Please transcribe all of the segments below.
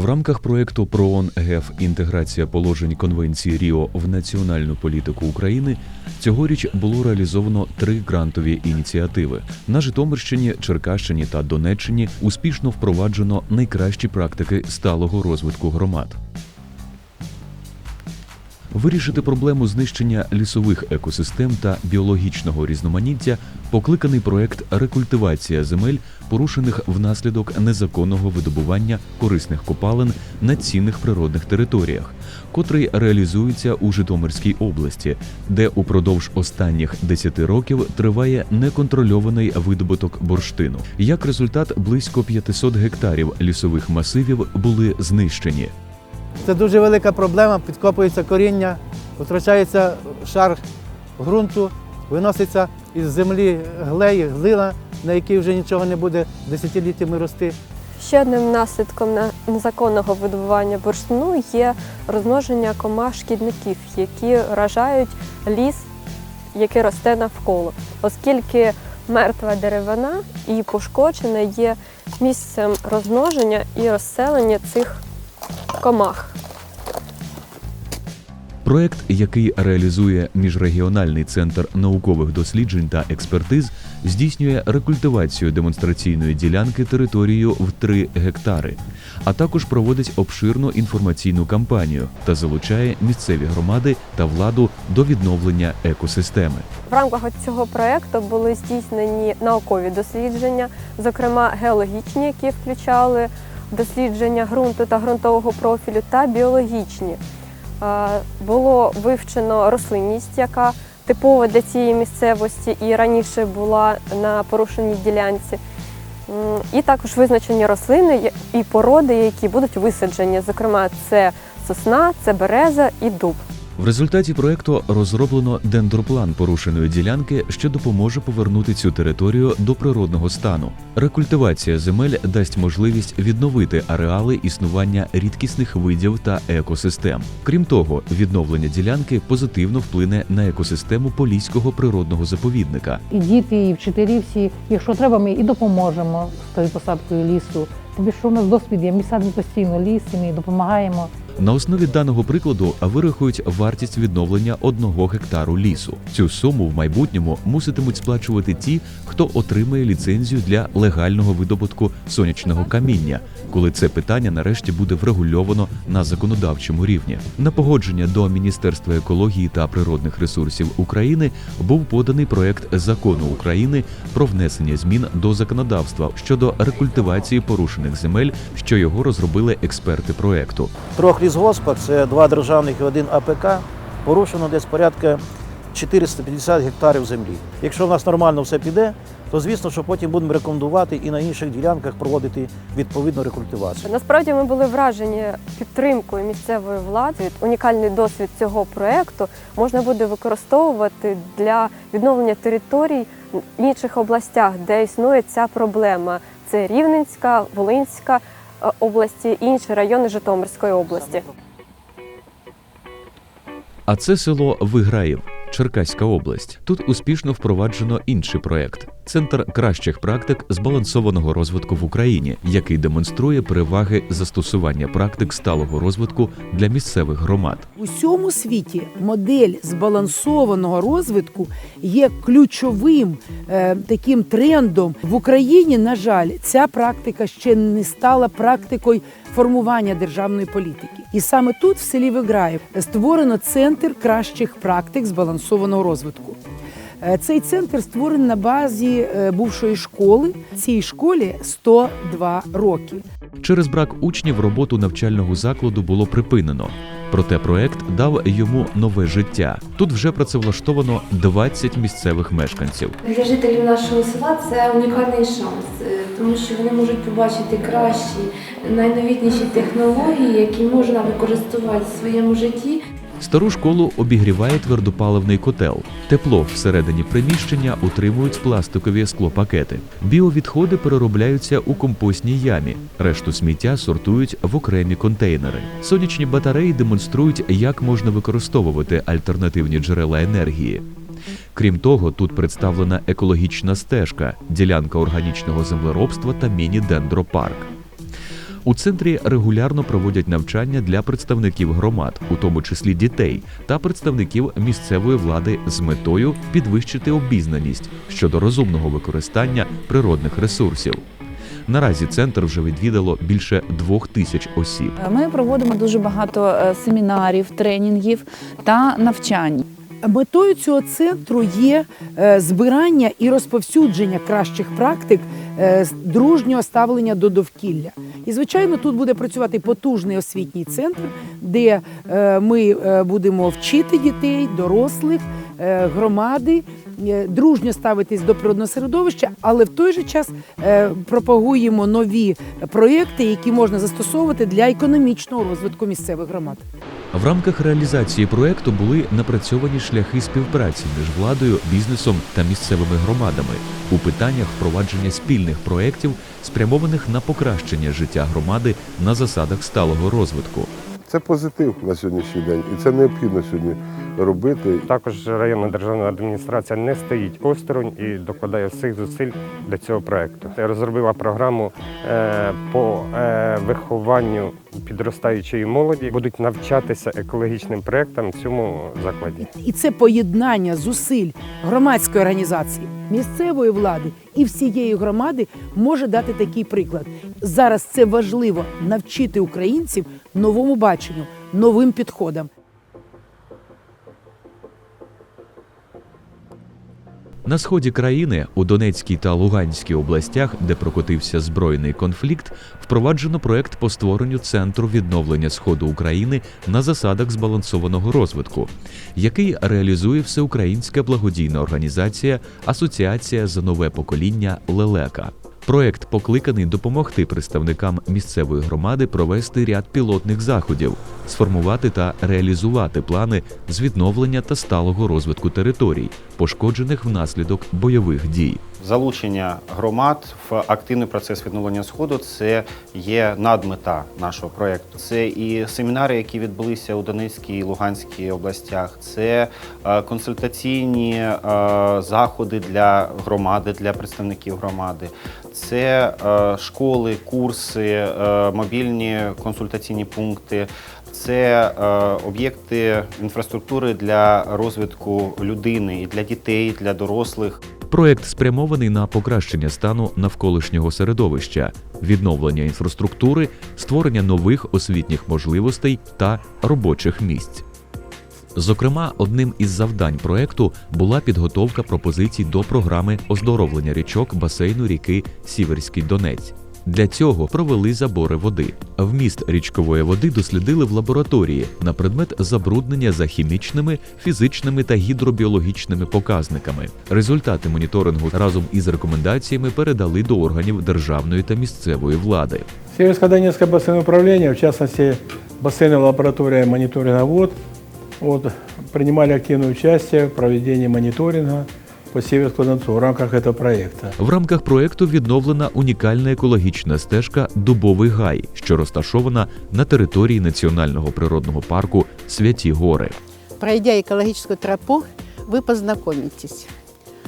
В рамках проекту ПРООН ГЕФ інтеграція положень Конвенції Ріо в національну політику України цьогоріч було реалізовано три грантові ініціативи. На Житомирщині, Черкащині та Донеччині успішно впроваджено найкращі практики сталого розвитку громад. Вирішити проблему знищення лісових екосистем та біологічного різноманіття покликаний проект рекультивація земель, порушених внаслідок незаконного видобування корисних копалин на цінних природних територіях, котрий реалізується у Житомирській області, де упродовж останніх 10 років триває неконтрольований видобуток бурштину. Як результат, близько 500 гектарів лісових масивів були знищені. Це дуже велика проблема, підкопується коріння, втрачається шар ґрунту, виноситься із землі глей, глина, на якій вже нічого не буде десятиліттями рости. Ще одним наслідком незаконного видобування бурштину є розмноження комах шкідників, які вражають ліс, який росте навколо, оскільки мертва деревина і пошкоджена є місцем розмноження і розселення цих комах. Проект, який реалізує міжрегіональний центр наукових досліджень та експертиз, здійснює рекультивацію демонстраційної ділянки територією в 3 гектари, а також проводить обширну інформаційну кампанію та залучає місцеві громади та владу до відновлення екосистеми. В рамках цього проєкту були здійснені наукові дослідження, зокрема геологічні, які включали дослідження ґрунту та ґрунтового профілю, та біологічні. Е, Було вивчено рослинність, яка типова для цієї місцевості і раніше була на порушеній ділянці. І також визначені рослини і породи, які будуть висаджені. Зокрема, це сосна, це береза і дуб. В результаті проекту розроблено дендроплан порушеної ділянки, що допоможе повернути цю територію до природного стану. Рекультивація земель дасть можливість відновити ареали існування рідкісних видів та екосистем. Крім того, відновлення ділянки позитивно вплине на екосистему Поліського природного заповідника. І діти, і вчителі всі, якщо треба, ми і допоможемо з тою посадкою лісу. Тобі що у нас досвід є, ми садимо постійно ліс, і ми допомагаємо. На основі даного прикладу вирахують вартість відновлення одного гектару лісу. Цю суму в майбутньому муситимуть сплачувати ті, хто отримає ліцензію для легального видобутку сонячного каміння, коли це питання нарешті буде врегульовано на законодавчому рівні. На погодження до Міністерства екології та природних ресурсів України був поданий проект закону України про внесення змін до законодавства щодо рекультивації порушених земель, що його розробили експерти проекту. Лісгоспах, це два державних і один АПК, порушено десь порядка 450 гектарів землі. Якщо в нас нормально все піде, то звісно, що потім будемо рекомендувати і на інших ділянках проводити відповідну рекультивацію. Насправді ми були вражені підтримкою місцевої влади. Унікальний досвід цього проекту можна буде використовувати для відновлення територій в інших областях, де існує ця проблема. Це Рівненська, Волинська е, області, інші райони Житомирської області. А це село Виграїв, Черкаська область. Тут успішно впроваджено інший проект центр кращих практик збалансованого розвитку в Україні, який демонструє переваги застосування практик сталого розвитку для місцевих громад. У всьому світі модель збалансованого розвитку є ключовим е, таким трендом. В Україні, на жаль, ця практика ще не стала практикою формування державної політики. І саме тут, в селі Виграїв, створено центр кращих практик збалансованого розвитку. Е, Цей центр створений на базі е, бувшої школи. Цій школі 102 роки. Через брак учнів роботу навчального закладу було припинено. Проте проект дав йому нове життя. Тут вже працевлаштовано 20 місцевих мешканців. Для жителів нашого села це унікальний шанс, е, тому що вони можуть побачити кращі, найновітніші технології, які можна використовувати в своєму житті. Стару школу обігріває твердопаливний котел. Тепло всередині приміщення утримують пластикові склопакети. Біовідходи переробляються у компостній ямі. Решту сміття сортують в окремі контейнери. Сонячні батареї демонструють, як можна використовувати альтернативні джерела енергії. Крім того, тут представлена екологічна стежка, ділянка органічного землеробства та міні-дендропарк. У центрі регулярно проводять навчання для представників громад, у тому числі дітей, та представників місцевої влади з метою підвищити обізнаність щодо розумного використання природних ресурсів. Наразі центр вже відвідало більше двох тисяч осіб. Ми проводимо дуже багато е, семінарів, тренінгів та навчань. Метою цього центру є е, збирання і розповсюдження кращих практик е, дружнього ставлення до довкілля. І, звичайно, тут буде працювати потужний освітній центр, де е, ми е, будемо вчити дітей, дорослих, е, громади. Дружньо ставитись до природного середовища, але в той же час пропагуємо нові проекти, які можна застосовувати для економічного розвитку місцевих громад. В рамках реалізації проекту були напрацьовані шляхи співпраці між владою, бізнесом та місцевими громадами у питаннях впровадження спільних проєктів, спрямованих на покращення життя громади на засадах сталого розвитку. Це позитив на сьогоднішній день, і це необхідно сьогодні робити. Також районна державна адміністрація не стоїть осторонь і докладає всіх зусиль до цього проекту. Розробила програму е, по е, вихованню підростаючої молоді. Будуть навчатися екологічним проектам в цьому закладі. І це поєднання зусиль громадської організації, місцевої влади і всієї громади може дати такий приклад. Зараз це важливо навчити українців новому баченню, новим підходам. На сході країни у Донецькій та Луганській областях, де прокотився збройний конфлікт, впроваджено проект по створенню центру відновлення сходу України на засадах збалансованого розвитку, який реалізує всеукраїнська благодійна організація Асоціація за нове покоління Лелека. Проект покликаний допомогти представникам місцевої громади провести ряд пілотних заходів, сформувати та реалізувати плани з відновлення та сталого розвитку територій, пошкоджених внаслідок бойових дій. Залучення громад в активний процес відновлення сходу це є надмета нашого проєкту. Це і семінари, які відбулися у Донецькій і Луганській областях, це е, консультаційні е, заходи для громади, для представників громади, це е, школи, курси, мобільні консультаційні пункти. Це е, об'єкти інфраструктури для розвитку людини і для дітей, і для дорослих. Проект спрямований на покращення стану навколишнього середовища, відновлення інфраструктури, створення нових освітніх можливостей та робочих місць. Зокрема, одним із завдань проекту була підготовка пропозицій до програми оздоровлення річок басейну ріки Сіверський Донець. Для цього провели забори води. Вміст річкової води дослідили в лабораторії на предмет забруднення за хімічними, фізичними та гідробіологічними показниками. Результати моніторингу разом із рекомендаціями передали до органів державної та місцевої влади. Северско-Донецкое бассейновое управление, в частности, бассейновая лаборатория мониторинга вод, вот, принимали активное участие в проведении мониторинга по Северскому Донцу в рамках этого проекта. В рамках проекту відновлена унікальна екологічна стежка Дубовий гай, що розташована на території національного природного парку Святі Гори. Пройдя экологическую тропу, вы познакомитесь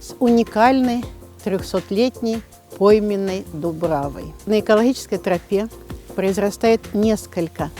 с уникальной 300-летней пойменной дубравой. На экологической тропе произрастает несколько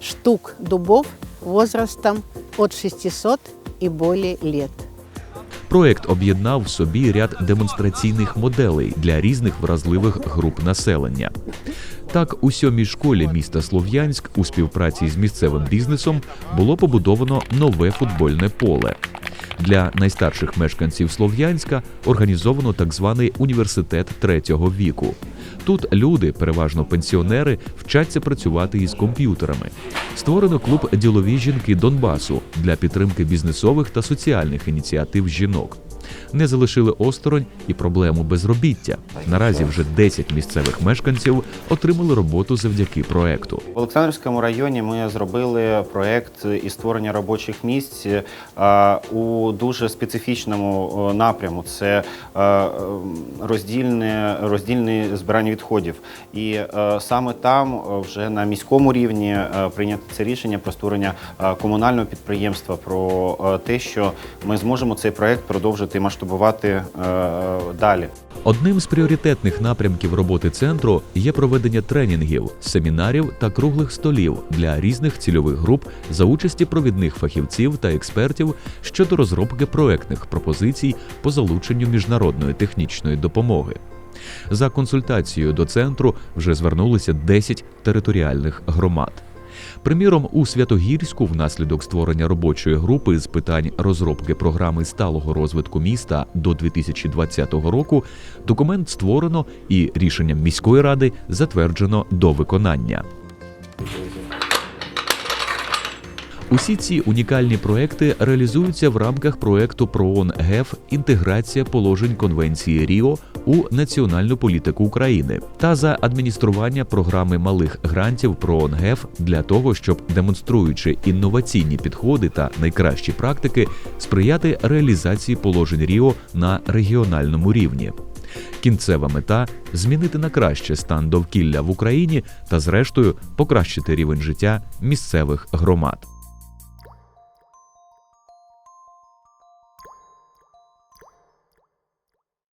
штук дубов возрастом от 600 и более лет. Проект об'єднав в собі ряд демонстраційних моделей для різних вразливих груп населення. Так, у сьомій школі міста Слов'янськ у співпраці з місцевим бізнесом було побудовано нове футбольне поле. Для найстарших мешканців Слов'янська організовано так званий університет третього віку. Тут люди, переважно пенсіонери, вчаться працювати із комп'ютерами. Створено клуб Ділові жінки Донбасу для підтримки бізнесових та соціальних ініціатив жінок. Не залишили осторонь і проблему безробіття. Наразі вже 10 місцевих мешканців отримали роботу завдяки проекту. В Олександрівському районі ми зробили проєкт із створення робочих місць е, у дуже специфічному е, напряму. Це е, роздільне, роздільне збирання відходів. І саме там вже на міському рівні прийнято це рішення про створення комунального підприємства, про те, що ми зможемо цей проєкт продовжити масштабувати е, далі. Одним з пріоритетних напрямків роботи центру є проведення тренінгів, семінарів та круглих столів для різних цільових груп за участі провідних фахівців та експертів щодо розробки проектних пропозицій по залученню міжнародної технічної допомоги. За консультацією до центру вже звернулися 10 територіальних громад. Приміром, у Святогірську, внаслідок створення робочої групи з питань розробки програми сталого розвитку міста до 2020 року, документ створено і рішенням міської ради затверджено до виконання. Усі ці унікальні проекти реалізуються в рамках проекту ПРООН ГЕФ Інтеграція положень Конвенції Ріо у національну політику України та за адміністрування програми малих грантів ПРООН ГЕФ для того, щоб демонструючи інноваційні підходи та найкращі практики, сприяти реалізації положень Ріо на регіональному рівні. Кінцева мета змінити на краще стан довкілля в Україні та, зрештою, покращити рівень життя місцевих громад.